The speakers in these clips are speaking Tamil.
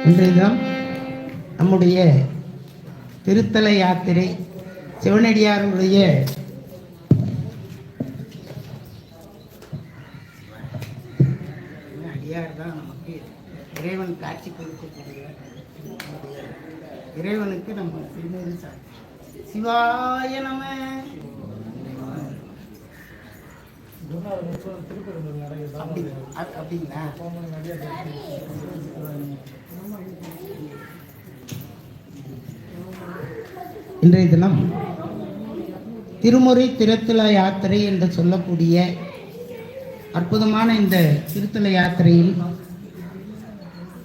இன்றைய தினம் நம்முடைய திருத்தல யாத்திரை சிவனடியாருடைய அடியார் தான் நமக்கு இறைவன் காட்சி கொடுக்கக்கூடிய இறைவனுக்கு நம்ம திருநெறி சாட்சி சிவாய நம. அப்படிங்களா? இன்றைய தினம் திருமுறை திருத்தல யாத்திரை என்று சொல்லக்கூடிய அற்புதமான இந்த திருத்தல யாத்திரையில்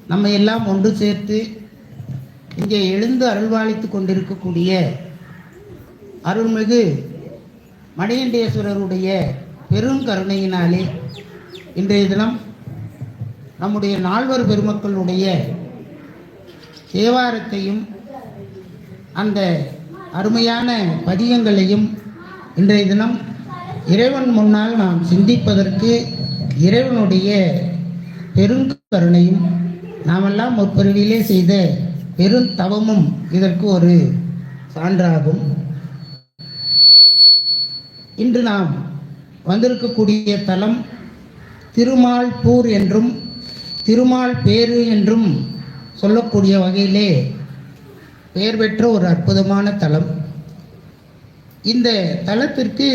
நம்ம எல்லாம் ஒன்று சேர்த்து இங்கே எழுந்து அருள்வாளித்து கொண்டிருக்கக்கூடிய அருள்மிகு மணிகண்டேஸ்வரருடைய பெரும் கருணையினாலே இன்றைய தினம் நம்முடைய நால்வர் பெருமக்களுடைய தேவாரத்தையும் அந்த அருமையான பதியங்களையும் இன்றைய தினம் இறைவன் முன்னால் நாம் சிந்திப்பதற்கு இறைவனுடைய பெருங்கருணையும் நாமெல்லாம் முற்பிறவியிலே செய்த பெருந்தவமும் இதற்கு ஒரு சான்றாகும். இன்று நாம் வந்திருக்கக்கூடிய தலம் திருமால் பூர் என்றும் திருமால் பேரு என்றும் சொல்லக்கூடிய வகையிலே பெயர் பெற்ற ஒரு அற்புதமான தலம். இந்த தலத்திற்கு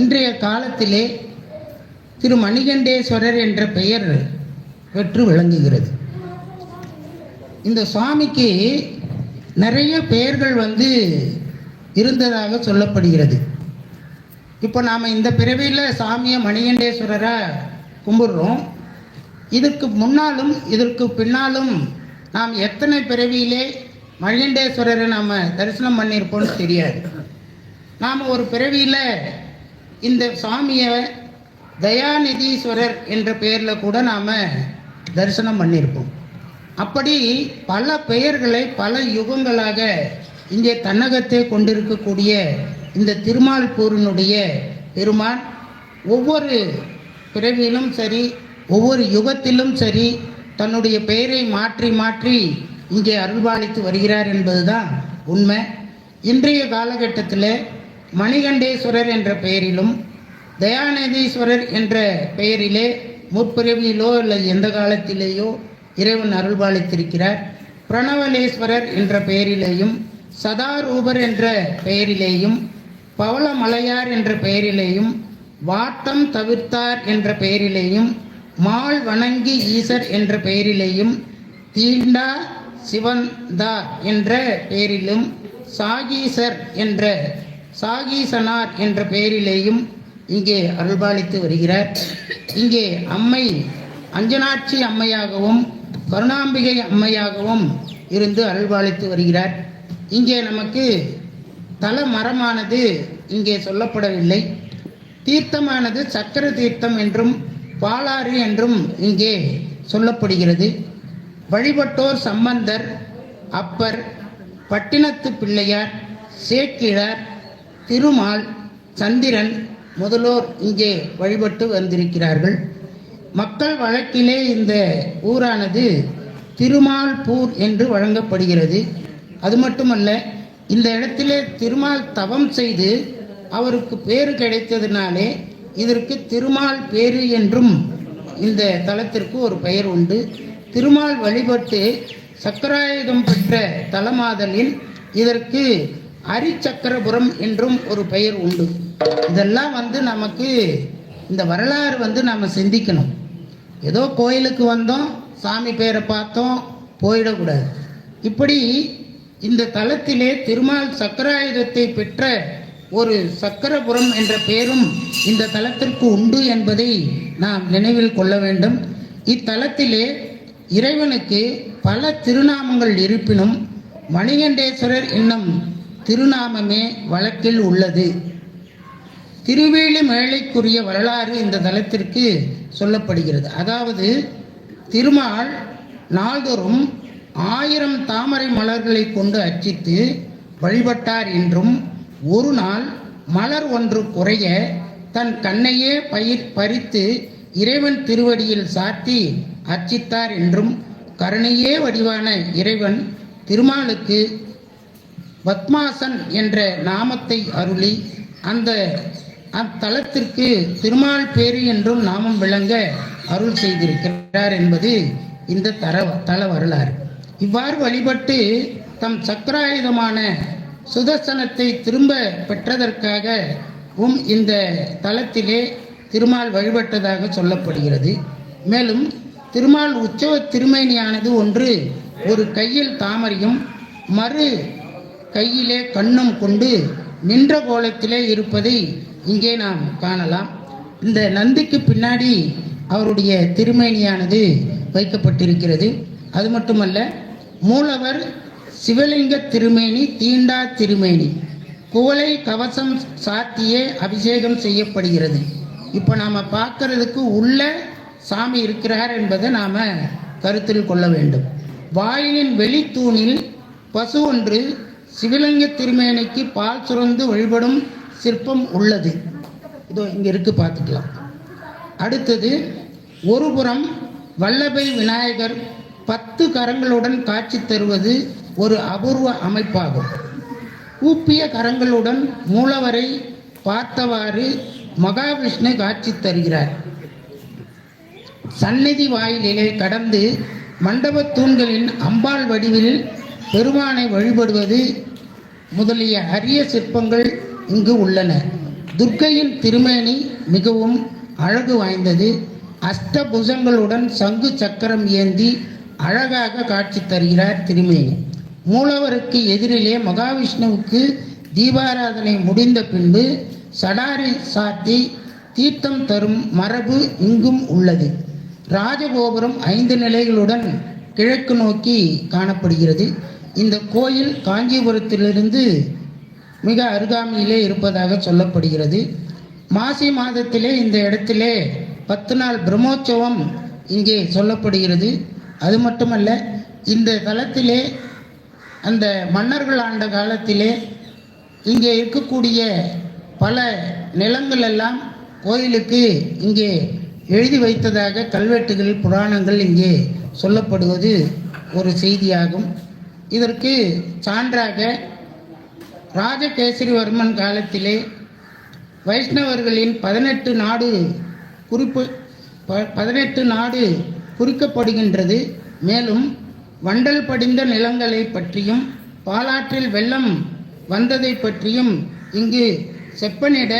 இன்றைய காலத்திலே திரு மணிகண்டேஸ்வரர் என்ற பெயர் பெற்று விளங்குகிறது. இந்த சுவாமிக்கு நிறைய பெயர்கள் வந்து இருந்ததாக சொல்லப்படுகிறது. இப்போ நாம் இந்த பிறவியில் சாமியை மணிகண்டேஸ்வரராக கும்பிடுறோம். இதற்கு முன்னாலும் இதற்கு பின்னாலும் நாம் எத்தனை பிறவியிலே மழிண்டேஸ்வரரை நாம் தரிசனம் பண்ணியிருப்போம்னு தெரியாது. நாம் ஒரு பிறவியில் இந்த சுவாமியை தயாநிதீஸ்வரர் என்ற பெயரில் கூட நாம் தரிசனம் பண்ணியிருப்போம். அப்படி பல பெயர்களை பல யுகங்களாக இங்கே தன்னகத்தை கொண்டிருக்கக்கூடிய இந்த திருமால்பூரினுடைய பெருமான் ஒவ்வொரு பிறவியிலும் சரி ஒவ்வொரு யுகத்திலும் சரி தன்னுடைய பெயரை மாற்றி மாற்றி இங்கே அருள்பாலித்து வருகிறார் என்பதுதான் உண்மை. இன்றைய காலகட்டத்தில் மணிகண்டேஸ்வரர் என்ற பெயரிலும் தயாநிதீஸ்வரர் என்ற பெயரிலே முற்பிறவியிலோ இல்லை எந்த காலத்திலேயோ இறைவன் அருள்பாலித்திருக்கிறார். பிரணவலேஸ்வரர் என்ற பெயரிலேயும் சதாரூபர் என்ற பெயரிலேயும் பவளமலையார் என்ற பெயரிலேயும் வாட்டம் தவிர்த்தார் என்ற பெயரிலேயும் மால் வணங்கி ஈசர் என்ற பெயரிலேயும் தீண்டா சிவந்தா என்ற பெயரிலும் சாகீசர் என்ற சாகீசனார் என்ற பெயரிலேயும் இங்கே அருள்பாலித்து வருகிறார். இங்கே அம்மை அஞ்சனாட்சி அம்மையாகவும் கருணாம்பிகை அம்மையாகவும் இருந்து அருள்பாலித்து வருகிறார். இங்கே நமக்கு தல மரமானது இங்கே சொல்லப்படவில்லை. தீர்த்தமானது சக்கர தீர்த்தம் என்றும் பாலாறு என்றும் இங்கே சொல்லப்படுகிறது. வழிபட்டோர் சம்பந்தர் அப்பர் பட்டினத்து பிள்ளையார் சேக்கிழார் திருமால் சந்திரன் முதலோர் இங்கே வழிபட்டு வந்திருக்கிறார்கள். மக்கள் வழக்கிலே இந்த ஊரானது திருமால்பூர் என்று வழங்கப்படுகிறது. அது மட்டுமல்ல இந்த இடத்திலே திருமால் தவம் செய்து அவருக்கு பேரு கிடைத்ததினாலே இதற்கு திருமால் பேரு என்றும் இந்த தலத்திற்கு ஒரு பெயர் உண்டு. திருமால் வழிபட்டு சக்கராயுதம் பெற்ற தலமாதலில் இதற்கு அரிச்சக்கரபுரம் என்றும் ஒரு பெயர் உண்டு. இதெல்லாம் வந்து நமக்கு இந்த வரலாறு வந்து நம்ம சிந்திக்கணும். ஏதோ கோயிலுக்கு வந்தோம் சாமி பேரை பார்த்தோம் போயிடக்கூடாது. இப்படி இந்த தலத்திலே திருமால் சக்கராயுதத்தை பெற்ற ஒரு சக்கரபுரம் என்ற பெயரும் இந்த தலத்திற்கு உண்டு என்பதை நாம் நினைவில் கொள்ள வேண்டும். இத்தலத்திலே இறைவனுக்கு பல திருநாமங்கள் இருப்பினும் மணிகண்டேஸ்வரர் என்னும் திருநாமமே வழக்கில் உள்ளது. திருவேலி மேலைக்குரிய வரலாறு இந்த தலத்திற்கு சொல்லப்படுகிறது. அதாவது திருமால் நாள்தோறும் ஆயிரம் தாமரை மலர்களை கொண்டு அர்ச்சித்து வழிபட்டார் என்றும் ஒரு நாள் மலர் ஒன்று குறைய தன் கண்ணையே பயிர் பறித்து இறைவன் திருவடியில் சாத்தி அர்ச்சித்தார் என்றும் கருணையே வடிவான இறைவன் திருமாலுக்கு பத்மாசன் என்ற நாமத்தை அருளி அந்த அத்தலத்திற்கு திருமால் பேரு என்றும் நாமம் விளங்க அருள் செய்திருக்கிறார் என்பது இந்த தர தல வரலாறு. இவ்வாறு வழிபட்டு தம் சக்கராயுதமான சுதர்சனத்தை திரும்ப பெற்றதற்காக உம் இந்த தலத்திலே திருமால் வழிபட்டதாக சொல்லப்படுகிறது. மேலும் திருமால் உற்சவ திருமேனியானது ஒன்று ஒரு கையில் தாமரையும் மறு கையிலே கண்ணும் கொண்டு நின்ற கோலத்திலே இருப்பதை இங்கே நாம் காணலாம். இந்த நந்திக்கு பின்னாடி அவருடைய திருமேனியானது வைக்கப்பட்டிருக்கிறது. அது மட்டுமல்ல மூலவர் சிவலிங்க திருமேனி தீண்டா திருமேனி. குவளை கவசம் சாத்தியே அபிஷேகம் செய்யப்படுகிறது. இப்போ நாம் பார்க்கறதுக்கு உள்ள சாமி இருக்கிறார் என்பதை நாம் கருத்தில் கொள்ள வேண்டும். வாயிலின் வெளித்தூணில் பசு ஒன்று சிவலிங்க திருமேனிக்கு பால் சுரந்து வழிபடும் சிற்பம் உள்ளது. இதோ இங்கே இருக்கு பார்த்துக்கலாம். அடுத்தது ஒருபுறம் வல்லபை விநாயகர் பத்து கரங்களுடன் காட்சி தருவது ஒரு அபூர்வ அமைப்பாகும். கூப்பிய கரங்களுடன் மூலவரை பார்த்தவாறு மகாவிஷ்ணு காட்சி தருகிறார். சந்நிதி வாயிலிலே கடந்து மண்டபத் தூண்களின் அம்பாள் வடிவில் பெருமானை வழிபடுவது முதலிய அரிய சிற்பங்கள் இங்கு உள்ளன. துர்க்கையின் திருமேனி மிகவும் அழகு வாய்ந்தது. அஷ்டபுஜங்களுடன் சங்கு சக்கரம் ஏந்தி அழகாக காட்சி தருகிறார் திருமேனி. மூலவருக்கு எதிரிலே மகாவிஷ்ணுவுக்கு தீபாராதனை முடிந்த பின்பு சடாரி சாத்தி தீர்த்தம் தரும் மரபு இங்கும் உள்ளது. ராஜகோபுரம் ஐந்து நிலைகளுடன் கிழக்கு நோக்கி காணப்படுகிறது. இந்த கோயில் காஞ்சிபுரத்திலிருந்து மிக அருகாமையிலே இருப்பதாக சொல்லப்படுகிறது. மாசி மாதத்திலே இந்த இடத்திலே பத்து நாள் பிரம்மோற்சவம் இங்கே சொல்லப்படுகிறது. அது மட்டுமல்ல இந்த தளத்திலே அந்த மன்னர்கள் ஆண்ட காலத்திலே இங்கே இருக்கக்கூடிய பல நிலங்கள் எல்லாம் கோயிலுக்கு இங்கே எழுதி வைத்ததாக கல்வெட்டுகள் புராணங்கள் இங்கே சொல்லப்படுவது ஒரு செய்தியாகும். இதற்கு சான்றாக ராஜகேசரிவர்மன் காலத்திலே வைஷ்ணவர்களின் பதினெட்டு நாடு குறிப்பு ப- பதினெட்டு நாடு குறிக்கப்படுகின்றது. மேலும் வண்டல் படிந்த நிலங்களை பற்றியும் பாலாற்றில் வெள்ளம் வந்ததை பற்றியும் இங்கு செப்பனிட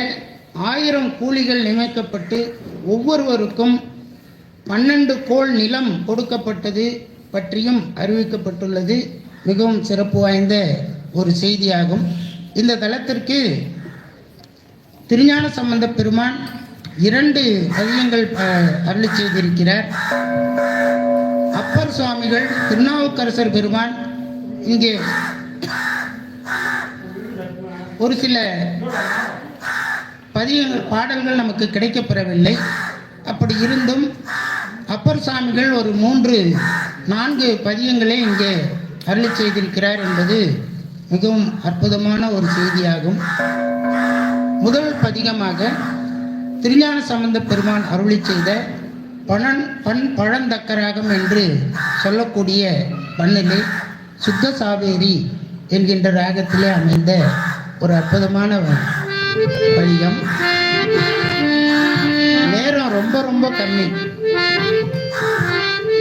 ஆயிரம் கூலிகள் நியமிக்கப்பட்டு ஒவ்வொருவருக்கும் பன்னெண்டு கோள் நிலம் கொடுக்கப்பட்டது பற்றியும் அறிவிக்கப்பட்டுள்ளது. மிகவும் சிறப்பு வாய்ந்த ஒரு செய்தியாகும். இந்த தளத்திற்கு திருஞான சம்பந்த பெருமான் இரண்டு பதியங்கள் அருளி செய்திருக்கிறார். அப்பர் சுவாமிகள் திருநாவுக்கரசர் பெருமான் இங்கே ஒரு சில பதியங்கள் பாடல்கள் நமக்கு கிடைக்கப்பெறவில்லை. அப்படி இருந்தும் அப்பர் சாமிகள் ஒரு மூன்று நான்கு பதியங்களை இங்கே அருளி செய்திருக்கிறார் என்பது மிகவும் அற்புதமான ஒரு செய்தியாகும். முதல் பதிகமாக திருஞான சம்பந்த பெருமான் அருளி செய்த பணன் பண் பழந்தக்கராகம் என்று சொல்லக்கூடிய பண்ணிலே சுத்த சாவேரி என்கின்ற ராகத்திலே அமைந்த ஒரு அற்புதமான பதிகம் நேரம் ரொம்ப ரொம்ப கம்மி.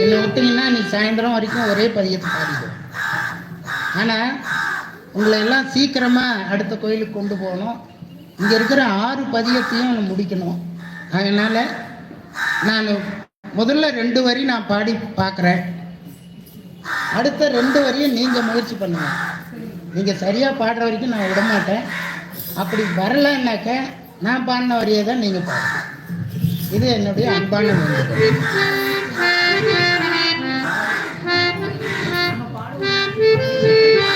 என்னை விட்டீங்கன்னா நீ சாயந்தரம் வரைக்கும் ஒரே பதியத்தை பாடிடும் ஆனால் உங்களை எல்லாம் சீக்கிரமாக அடுத்த கோயிலுக்கு கொண்டு போகணும். இங்கே இருக்கிற ஆறு பதியத்தையும் முடிக்கணும். அதனால் நான் முதல்ல ரெண்டு வரி நான் பாடி பார்க்குறேன் அடுத்த ரெண்டு வரியும் நீங்கள் முயற்சி பண்ணுங்க. நீங்கள் சரியாக பாடுற வரைக்கும் நான் விட மாட்டேன் அப்படி வரலைன்னாக்க நான் பாடின வரியை தான் நீங்கள் பாடுங்க. இது என்னுடைய அன்பான வேண்டுகோள்.